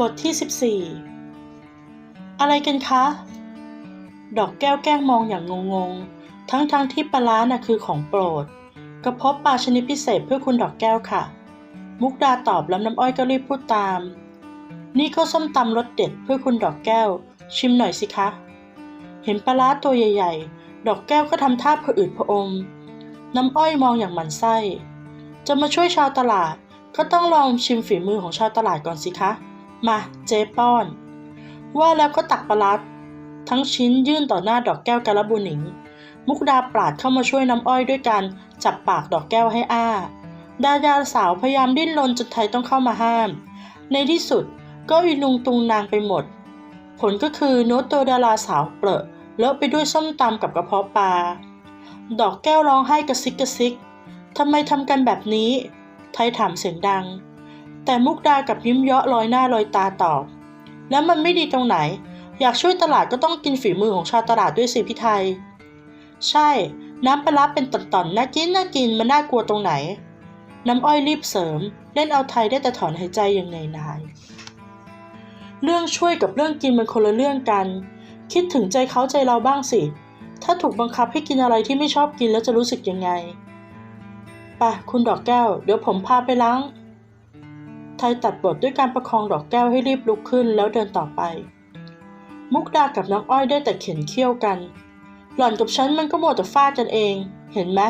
บทที่ 14 อะไรกันคะ ดอกแก้วแกล้งมองอย่างงงๆ ทั้งๆทที่ปลาร้าน่ะคือของโปรด กระเพาะปลาชนิดพิเศษเพื่อคุณดอกแก้วค่ะ มุกดาตอบแล้วน้ำอ้อยก็รีบพูดตาม นี่ก็ส้มตำรสเด็ดเพื่อคุณดอกแก้ว ชิมหน่อยสิคะ เห็นปลาร้าตัวใหญ่ ๆ ดอกแก้วก็ทำท่าผะอืดผะอม น้ำอ้อยมองอย่างหมันไส้ จะมาช่วยชาวตลาดก็ต้องลองชิมฝีมือของชาวตลาดก่อนสิคะ มาเจ๊ป้อน ว่าแล้วก็ตักปลาร้าทั้งชิ้นยื่นต่อหน้าดอกแก้วกาลบุหนิง มุกดาปราดเข้ามาช่วยน้ำอ้อยด้วยการจับปากดอกแก้วให้อ้า ดาดาสาวพยายามดิ้นรนจนไทยต้องเข้ามาห้าม ในที่สุดก็อีลุงตุงนางไปหมด ผลก็คือโน้ตตัวดาราสาวเปรอะเลอะไปด้วยส้มตำกับกระเพาะปลา ดอกแก้วร้องไห้กระซิกกระซิกทำไมทำกันแบบนี้ ไทยถามเสียงดัง แต่มุกดากับยิ้มเยาะลอยหน้าลอยตาตอบ แล้วมันไม่ดีตรงไหน อยากช่วยตลาดก็ต้องกินฝีมือของชาวตลาดด้วยสิพี่ไทย ใช่ น้ำปลาเป็นตอนๆน่ากินน่ากินมันน่ากลัวตรงไหน น้ำอ้อยรีบเสริม เล่นเอาไทยได้แต่ถอนหายใจอย่างไงนายเรื่องช่วยกับเรื่องกินมันคนละเรื่องกัน คิดถึงใจเขาใจเราบ้างสิ ถ้าถูกบังคับให้กินอะไรที่ไม่ชอบกินแล้วจะรู้สึกยังไงไปะคุณดอกแก้ว เดี๋ยวผมพาไปล้าง ไทยตัดบทด้วยการประคองดอกแก้วให้รีบลุกขึ้นแล้วเดินต่อไป มุกดากับน้องอ้อยได้แต่เข็นเคี้ยวกัน หล่อนกับฉันมันก็หมดแต่ฟาดกันเอง เห็นไหม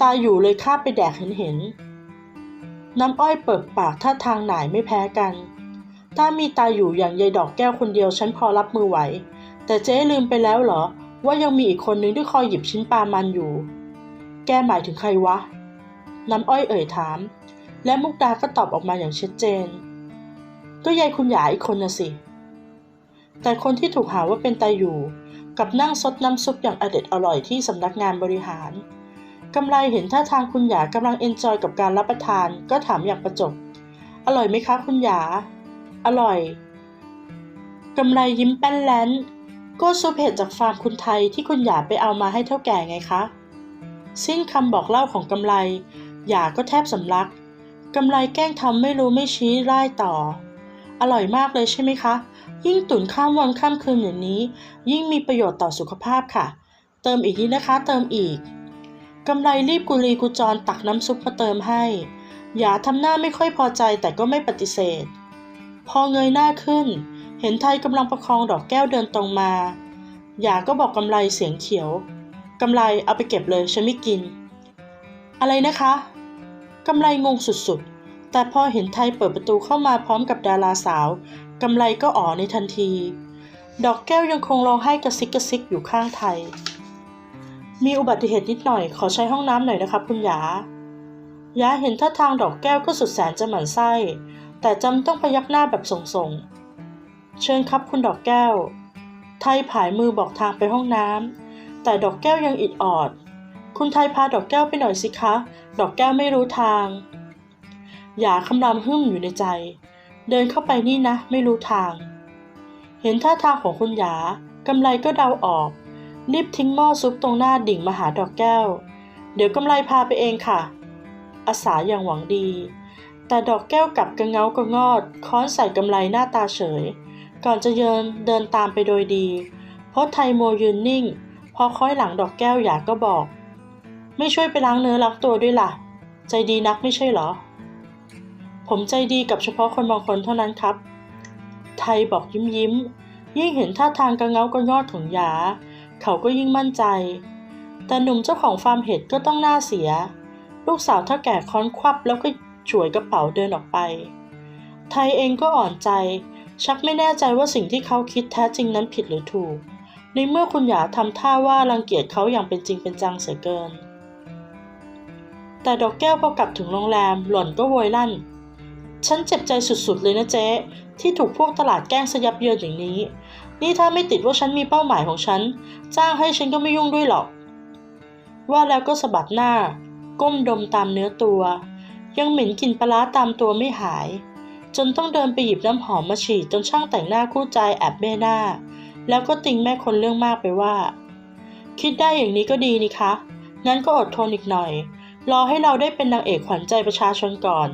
ตาอยู่เลยข้าไปแดกเห็นเห็นๆน้ำอ้อยเปิดปากท่าทางหน่ายไม่แพ้กัน ถ้ามีตาอยู่อย่างยายดอกแก้วคนเดียวฉันพอรับมือไหว แต่เจ๊ลืมไปแล้วเหรอ ว่ายังมีอีกคนนึงที่คอยหยิบชิ้นปลามันอยู่ แกหมายถึงใครวะ น้ำอ้อยเอ่ยถาม และมุกดาก็ตอบออกมาอย่างชัดเจน ก็ยายคุณหยาอีกคนน่ะสิ แต่คนที่ถูกหาว่าเป็นตาอยู่ กับนั่งซดน้ำซุปอย่างอเด็ดอร่อยที่สำนักงานบริหาร กำไรเห็นท่าทางคุณหยากำลังเอนจอยกับการรับประทาน ก็ถามอย่างประจบ อร่อยไหมคะคุณหยา อร่อย กำไรยิ้มแป้นแลนก็ซุปเห็ดจากฟาร์มคุณไทยที่คุณหยาไปเอามาให้เท่าแก่ไงคะ สิ้นคำบอกเล่าของกำไรหยาก็แทบสำลัก กำไรแกล้งทำไม่รู้ไม่ชี้ไล่ต่อ อร่อยมากเลยใช่ไหมคะ ยิ่งตุ๋นข้ามวันข้ามคืนอย่างนี้ ยิ่งมีประโยชน์ต่อสุขภาพค่ะ เติมอีกนิดนะคะเติมอีกกำไรรีบกุลีกุจรตักน้ำซุปมาเติมให้หยาทำหน้าไม่ค่อยพอใจแต่ก็ไม่ปฏิเสธ พอเงยหน้าขึ้น เห็นไทยกำลังประคองดอกแก้วเดินตรงมาหยาก็บอกกำไรเสียงเขียวกำไรเอาไปเก็บเลยฉันไม่กิน อะไรนะคะ กำไรงงสุดๆ แต่พอเห็นไทยเปิดประตูเข้ามาพร้อมกับดาราสาวกำไรก็อ๋อในทันที ดอกแก้วยังคงร้องไห้กระซิกกระซิกอยู่ข้างไทย มีอุบัติเหตุนิดหน่อยขอใช้ห้องน้ำหน่อยนะครับคุณยายาเห็นท่าทางดอกแก้วก็สุดแสนจะหมั่นไส้ แต่จำต้องพยักหน้าแบบส่งๆ เชิญครับคุณดอกแก้ว ไทยผายมือบอกทางไปห้องน้ำแต่ดอกแก้วยังอิดออด คุณไทยพาดอกแก้วไปหน่อยสิคะ ดอกแก้วไม่รู้ทางหยาคำรามหึ่มอยู่ในใจ เดินเข้าไปนี่นะ ไม่รู้ทาง เห็นท่าทางของคุณหยากำไรก็เดาออก รีบทิ้งหม้อซุปตรงหน้าดิ่งมาหาดอกแก้ว เดี๋ยวกำไรพาไปเองค่ะ อาสาอย่างหวังดี แต่ดอกแก้วกลับกระเงากระงอด ค้อนใส่กำไรหน้าตาเฉย ก่อนจะเยินเดินตามไปโดยดี เพราะไทยโมยืนนิ่ง พอค้อยหลังดอกแก้วหยาก็บอก ไม่ช่วยไปล้างเนื้อล้างตัวด้วยล่ะ ใจดีนักไม่ใช่เหรอ ผมใจดีกับเฉพาะคนบางคนเท่านั้นครับ ไทยบอกยิ้มยิ้ม ยิ่งเห็นท่าทางกระเงากระงอดของยา เขาก็ยิ่งมั่นใจ แต่หนุ่มเจ้าของฟาร์มเห็ดก็ต้องหน้าเสีย ลูกสาวเท่าแก่ค้อนควับแล้วก็ฉวยกระเป๋าเดินออกไป ไทยเองก็อ่อนใจ ชักไม่แน่ใจว่าสิ่งที่เขาคิดแท้จริงนั้นผิดหรือถูก ในเมื่อคุณหยาทำท่าว่ารังเกียจเขาอย่างเป็นจริงเป็นจังเสียเกิน แต่ดอกแก้วพอกลับถึงโรงแรมหล่อนก็โวยลั่น ฉันเจ็บใจสุดๆเลยนะเจ๊ที่ถูกพวกตลาดแกล้งสยับเยินอย่างนี้ นี่ถ้าไม่ติดว่าฉันมีเป้าหมายของฉัน จ้างให้ฉันก็ไม่ยุ่งด้วยหรอก ว่าแล้วก็สะบัดหน้า ก้มดมตามเนื้อตัว ยังเหม็นกลิ่นปลาตามตัวไม่หาย จนต้องเดินไปหยิบน้ำหอมมาฉีดจนช่างแต่งหน้าคู่ใจแอบเบ้หน้า แล้วก็ติงแม่คนเรื่องมากไปว่า คิดได้อย่างนี้ก็ดีนี่คะงั้นก็อดทนอีกหน่อย รอให้เราได้เป็นนางเอกขวัญใจประชาชนก่อน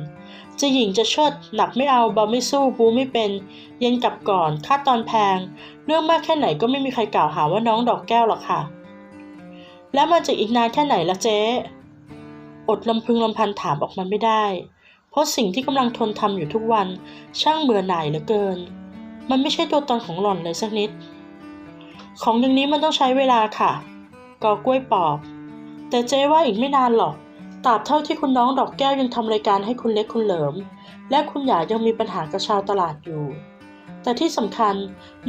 จะหญิงจะเชิดหนักไม่เอาเบาไม่สู้บูไม่เป็น เย็นกลับก่อนค่าตอนแพง เรื่องมากแค่ไหนก็ไม่มีใครกล่าวหาว่าน้องดอกแก้วหรอกค่ะ แล้วมันจะอีกนานแค่ไหนละเจ๊อดลำพึงลำพันถามออกมาไม่ได้ เพราะสิ่งที่กำลังทนทำอยู่ทุกวัน ช่างเบื่อหน่ายเหลือเกิน มันไม่ใช่ตัวตนของหล่อนเลยสักนิด ของอย่างนี้มันต้องใช้เวลาค่ะกอกล้วยปอบ แต่เจ๊ว่าอีกไม่นานหรอก ตราบเท่าที่คุณน้องดอกแก้วยังทำรายการให้คุณเล็กคุณเหลิม และคุณหยายังมีปัญหากับชาวตลาดอยู่ แต่ที่สำคัญ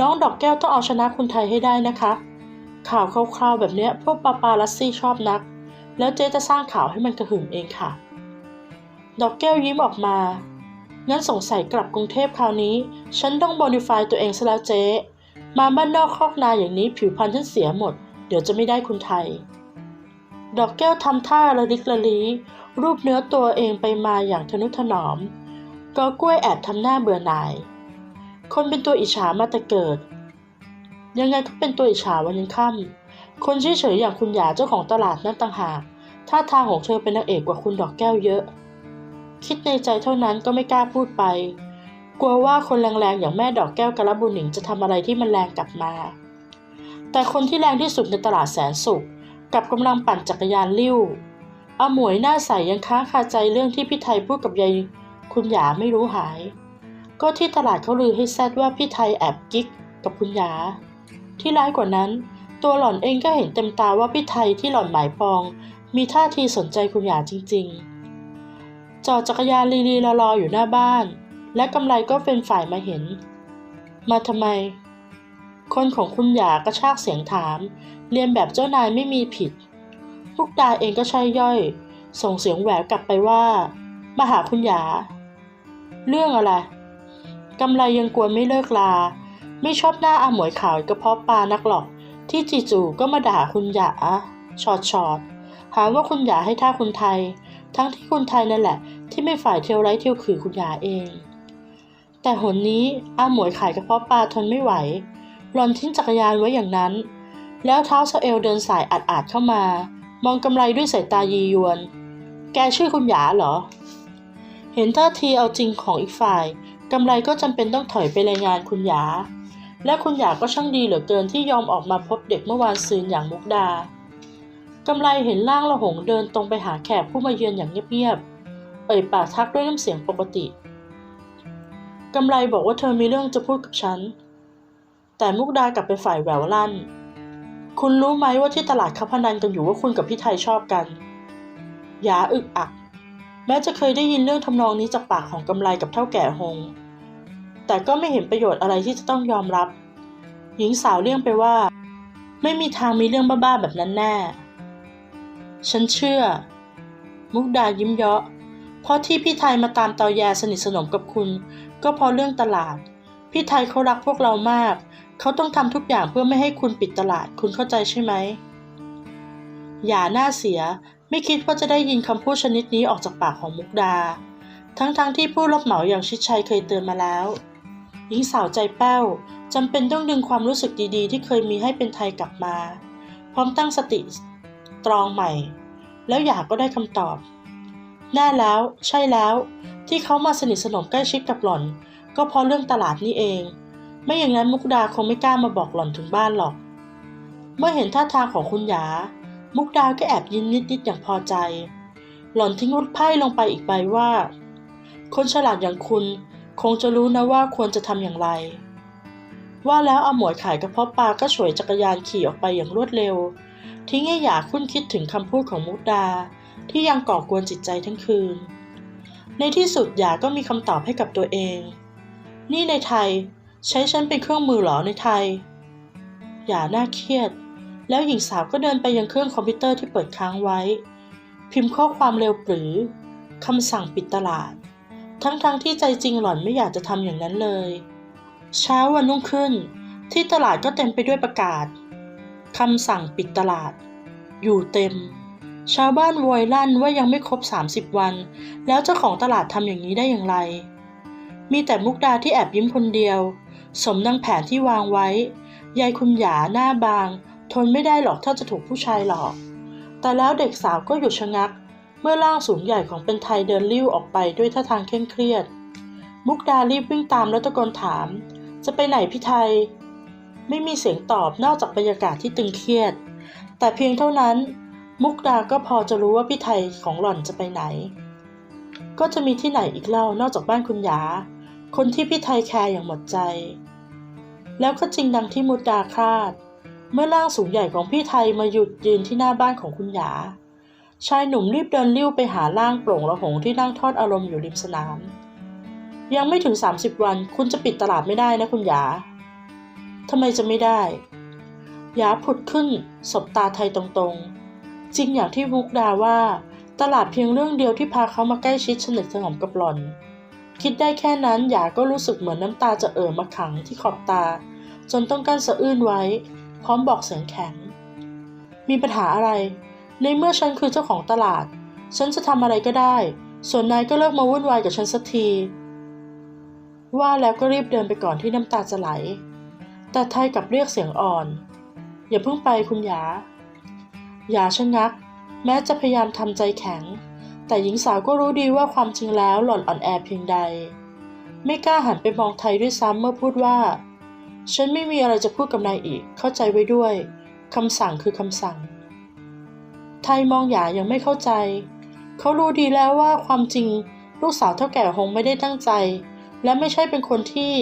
น้องดอกแก้วต้องเอาชนะคุณไทยให้ได้นะคะ ข่าวคราวๆแบบเนี้ยพวกปาปาลัสซี่ชอบนัก แล้วเจ๊จะสร้างข่าวให้มันกระหึ่มเองค่ะ ดอกแก้วยิ้มออกมางั้นสงสัยกลับกรุงเทพคราวนี้ ฉันต้องโบนิฟายตัวเองซะแล้วเจ๊ มาบ้านนอกคอกนาอย่างนี้ผิวพรรณฉันเสียหมด เดี๋ยวจะไม่ได้คุณไทย ดอกแก้วทำท่าระลิกระลีรูปเนื้อตัวเองไปมาอย่างทนุถนอมกอกล้วยแอบทำหน้าเบื่อหน่าย คนเป็นตัวอิจฉามาแต่เกิด ยังไงก็เป็นตัวอิจฉาวันยังค่ำคนเฉยๆอย่างคุณหยาเจ้าของตลาดนั่นต่างหากท่าทางของเธอเป็นนางเอกกว่าคุณดอกแก้วเยอะ คิดในใจเท่านั้นก็ไม่กล้าพูดไป กลัวว่าคนแรงๆอย่างแม่ดอกแก้วกระบุญหนิงจะทำอะไรที่มันแรงกลับมา แต่คนที่แรงที่สุดในตลาดแสนสุข กับกำลังปั่นจักรยานลิ้วอาหมวยหน้าใสยังค้างคาใจเรื่องที่พี่ไทยพูดกับยายคุณหยาไม่รู้หาย ก็ที่ตลาดเขาลือให้แซดว่าพี่ไทยแอบกิ๊กกับคุณหยา ที่ร้ายกว่านั้น ตัวหล่อนเองก็เห็นเต็มตาว่าพี่ไทยที่หล่อนหมายปอง มีท่าทีสนใจคุณหยาจริง ๆ จอดจักรยานลีลีรอๆอยู่หน้าบ้าน และกำไรก็เป็นฝ่ายมาเห็น มาทำไม คนของคุณหยากระชากเสียงถาม เรียนแบบเจ้านายไม่มีผิดลูกดาเองก็ใช่ย่อย ส่งเสียงแหววกลับไปว่า มาหาคุณหยา เรื่องอะไรกำไรยังกลัวไม่เลิกลา ไม่ชอบหน้าอาหมวยขาวกระเพาะปลานักหรอก ที่จู่ๆก็มาด่าคุณหยาชอดชอดหาว่าคุณหยาให้ท่าคุณไทย ทั้งที่คุณไทยนั่นแหละ ที่ไม่ฝ่ายเที่ยวไร้เที่ยวขือคุณหยาเอง แต่หนนี้อาหมวยขายกระเพาะปลาทนไม่ไหว หลอนทิ้งจักรยานไว้อย่างนั้น แล้วเท้าสะเอลเดินสายอาดๆเข้ามา มองกำไรด้วยสายตายียวน แกชื่อคุณหยาเหรอ เห็นท่าทีเอาจริงของอีกฝ่ายกำไรก็จำเป็นต้องถอยไปรายงานคุณหยา และคุณหยาก็ช่างดีเหลือเกินที่ยอมออกมาพบเด็กเมื่อวานซืนอย่างมุกดากำไรเห็นร่างละหงเดินตรงไปหาแขกผู้มาเยือนอย่างเงียบๆ เอ่ยปากทักด้วยน้ำเสียงปกติ กำไรบอกว่าเธอมีเรื่องจะพูดกับฉัน แต่มุกดากลับไปฝ่ายแหววลั่น คุณรู้ไหมว่าที่ตลาดเขาพนันกันอยู่ว่าคุณกับพี่ไทยชอบกันยาอึกอัก แม้จะเคยได้ยินเรื่องทำนองนี้จากปากของกำไรกับเท่าแก่หง แต่ก็ไม่เห็นประโยชน์อะไรที่จะต้องยอมรับ หญิงสาวเลี่ยงไปว่า ไม่มีทางมีเรื่องบ้าๆแบบนั้นแน่ ฉันเชื่อ มุกดายิ้มเยาะ เพราะที่พี่ไทยมาตามตาแยสนิทสนมกับคุณ ก็เพราะเรื่องตลาด พี่ไทยเขารักพวกเรามาก เขาต้องทำทุกอย่างเพื่อไม่ให้คุณปิดตลาด คุณเข้าใจใช่ไหม อย่าหน้าเสีย ไม่คิดว่าจะได้ยินคำพูดชนิดนี้ออกจากปากของมุกดา ทั้งๆทที่ผู้รับเหมาอย่างชิดชัยเคยเตือนมาแล้ว หญิงสาวใจแป้วจำเป็นต้องดึงความรู้สึกดีๆ ที่เคยมีให้เป็นไทยกลับมา พร้อมตั้งสติตรองใหม่ แล้วอยากก็ได้คำตอบ แน่แล้ว ใช่แล้ว ที่เขามาสนิทสนมใกล้ชิดกับหล่อน ก็เพราะเรื่องตลาดนี่เอง ไม่อย่างนั้นมุกดาคงไม่กล้ามาบอกหล่อนถึงบ้านหรอก เมื่อเห็นท่าทางของคุณหยา มุกดาก็แอบยิ้มนิดๆอย่างพอใจ หล่อนทิ้งวุ้ไพ่ลงไปอีกใบว่า คนฉลาดอย่างคุณคงจะรู้นะว่าควรจะทำอย่างไร ว่าแล้วเอาหมวยขายกระเพาะปลาก็ฉวยจักรยานขี่ออกไปอย่างรวดเร็ว ทิ้งให้หยาคุ้นคิดถึงคำพูดของมุกดา ที่ยังก่อกวนจิตใจทั้งคืน ในที่สุดหยาก็มีคำตอบให้กับตัวเอง นี่ในไทย ใช้ฉันเป็นเครื่องมือเหรอในไทยหยาหน้าเครียด แล้วหญิงสาวก็เดินไปยังเครื่องคอมพิวเตอร์ที่เปิดค้างไว้ พิมพ์ข้อความเร็วปรือคำสั่งปิดตลาด ทั้งๆทที่ใจจริงหล่อนไม่อยากจะทำอย่างนั้นเลย เช้าวันรุ่งขึ้น ที่ตลาดก็เต็มไปด้วยประกาศคำสั่งปิดตลาด อยู่เต็ม ชาวบ้านโวยลั่นว่ายังไม่ครบ 30 วัน แล้วเจ้าของตลาดทำอย่างนี้ได้อย่างไร มีแต่มุกดาที่แอบยิ้มคนเดียว สมดังแผนที่วางไว้ ยายคุณหยาหน้าบาง ทนไม่ได้หรอกถ้าจะถูกผู้ชายหลอก แต่แล้วเด็กสาวก็หยุดชะงัก เมื่อร่างสูงใหญ่ของเป็นไทยเดินลิ้วออกไปด้วยท่าทางเคร่งเครียด มุกดารีบวิ่งตามแล้วตะโกนถาม จะไปไหนพี่ไทย ไม่มีเสียงตอบนอกจากบรรยากาศที่ตึงเครียด แต่เพียงเท่านั้น มุกดาก็พอจะรู้ว่าพี่ไทยของหล่อนจะไปไหน ก็จะมีที่ไหนอีกเล่านอกจากบ้านคุณหยา คนที่พี่ไทยแคร์อย่างหมดใจ แล้วก็จริงดังที่มุกดาคาด เมื่อร่างสูงใหญ่ของพี่ไทยมาหยุดยืนที่หน้าบ้านของคุณหยา ชายหนุ่มรีบเดินลิ้วไปหาร่างโปร่งระหงที่นั่งทอดอารมณ์อยู่ริมสนาม ยังไม่ถึง 30 วัน คุณจะปิดตลาดไม่ได้นะคุณหยาทำไมจะไม่ได้หยาผุดขึ้นสบตาไทยตรงๆ จริงอย่างที่มุกดาว่า ตลาดเพียงเรื่องเดียวที่พาเขามาใกล้ชิดสนิทสนมกับหล่อน คิดได้แค่นั้นหยาก็รู้สึกเหมือนน้ำตาจะเอ่อมาขังที่ขอบตา จนต้องกั้นสะอื้นไว้ พร้อมบอกเสียงแข็ง มีปัญหาอะไร ในเมื่อฉันคือเจ้าของตลาด ฉันจะทำอะไรก็ได้ ส่วนนายก็เลิกมาวุ่นวายกับฉันสักที ว่าแล้วก็รีบเดินไปก่อนที่น้ำตาจะไหล แต่ไทยกลับเรียกเสียงอ่อน อย่าเพิ่งไปคุณหยาหยาชะงัก แม้จะพยายามทำใจแข็ง แต่หญิงสาวก็รู้ดีว่าความจริงแล้วหล่อนอ่อนแอเพียงใด ไม่กล้าหันไปมองไทยด้วยซ้ำเมื่อพูดว่า ฉันไม่มีอะไรจะพูดกับนายอีก เข้าใจไว้ด้วยคำสั่งคือคำสั่ง ไทยมองหยายังไม่เข้าใจ เขารู้ดีแล้วว่าความจริงลูกสาวเท่าแก่หงไม่ได้ตั้งใจ และไม่ใช่เป็นคนที่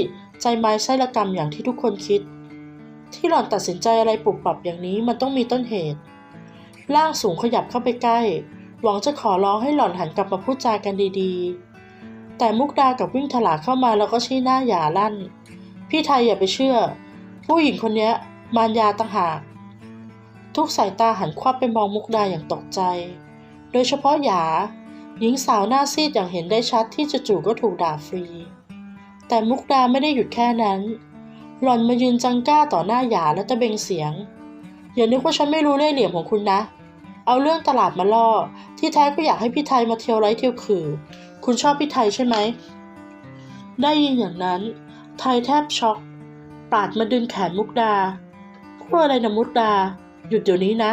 ใจไม้ไส้ละกรรมอย่างที่ทุกคนคิด ที่หล่อนตัดสินใจอะไรปรับปรับอย่างนี้มันต้องมีต้นเหตุ ร่างสูงขยับเข้าไปใกล้ หวังจะขอร้องให้หล่อนหันกลับมาพูดจากันดีๆ แต่มุกดากับวิ่งถลาเข้ามาแล้วก็ชี้หน้าหยาลั่น พี่ไทยอย่าไปเชื่อ ผู้หญิงคนนี้มารยาต่างหาก ทุกสายตาหันควับไปมองมุกดาอย่างตกใจ โดยเฉพาะหยา หญิงสาวหน้าซีดอย่างเห็นได้ชัดที่จู่ๆก็ถูกด่าฟรี แต่มุกดาไม่ได้หยุดแค่นั้น หล่อนมายืนจังก้าต่อหน้าหยาและตะเบงเสียง อย่านึกว่าฉันไม่รู้เล่ห์เหลี่ยมของคุณนะ เอาเรื่องตลาดมาล่อ ที่แท้ก็อยากให้พี่ไทยมาเที่ยวไร้เที่ยวขือ คุณชอบพี่ไทยใช่ไหม ได้ยินอย่างนั้น ไทยแทบช็อก ปาดมาดึงแขนมุกดาพูดอะไรนะมุกดา หยุดเดี๋ยวนี้นะ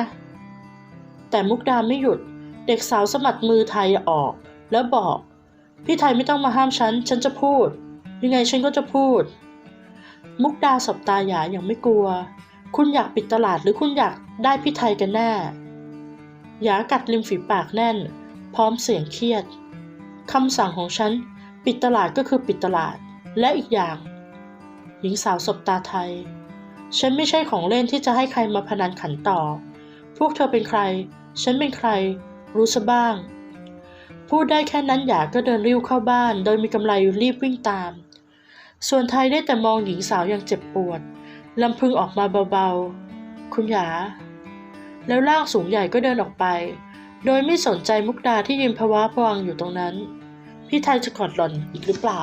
แต่มุกดาไม่หยุด เด็กสาวสะบัดมือไทยออก แล้วบอก พี่ไทยไม่ต้องมาห้ามฉัน ฉันจะพูด ยังไงฉันก็จะพูด มุกดาสบตาหยาอย่างไม่กลัว คุณอยากปิดตลาดหรือคุณอยากได้พี่ไทยกันแน่ หยากัดริมฝีปากแน่น พร้อมเสียงเครียดคำสั่งของฉัน ปิดตลาดก็คือปิดตลาด และอีกอย่าง หญิงสาวสบตาไทย ฉันไม่ใช่ของเล่นที่จะให้ใครมาพนันขันต่อ พวกเธอเป็นใคร ฉันเป็นใคร รู้ซะบ้าง พูดได้แค่นั้นหยาก็เดินริ้วเข้าบ้าน โดยมีกำไรรีบวิ่งตาม ส่วนไทยได้แต่มองหญิงสาวอย่างเจ็บปวดลำพึงออกมาเบาๆ คุณหยา แล้วร่างสูงใหญ่ก็เดินออกไป โดยไม่สนใจมุกดาที่ยืนภาวะพวังอยู่ตรงนั้น พี่ไทยจะกอดหล่อนอีกหรือเปล่า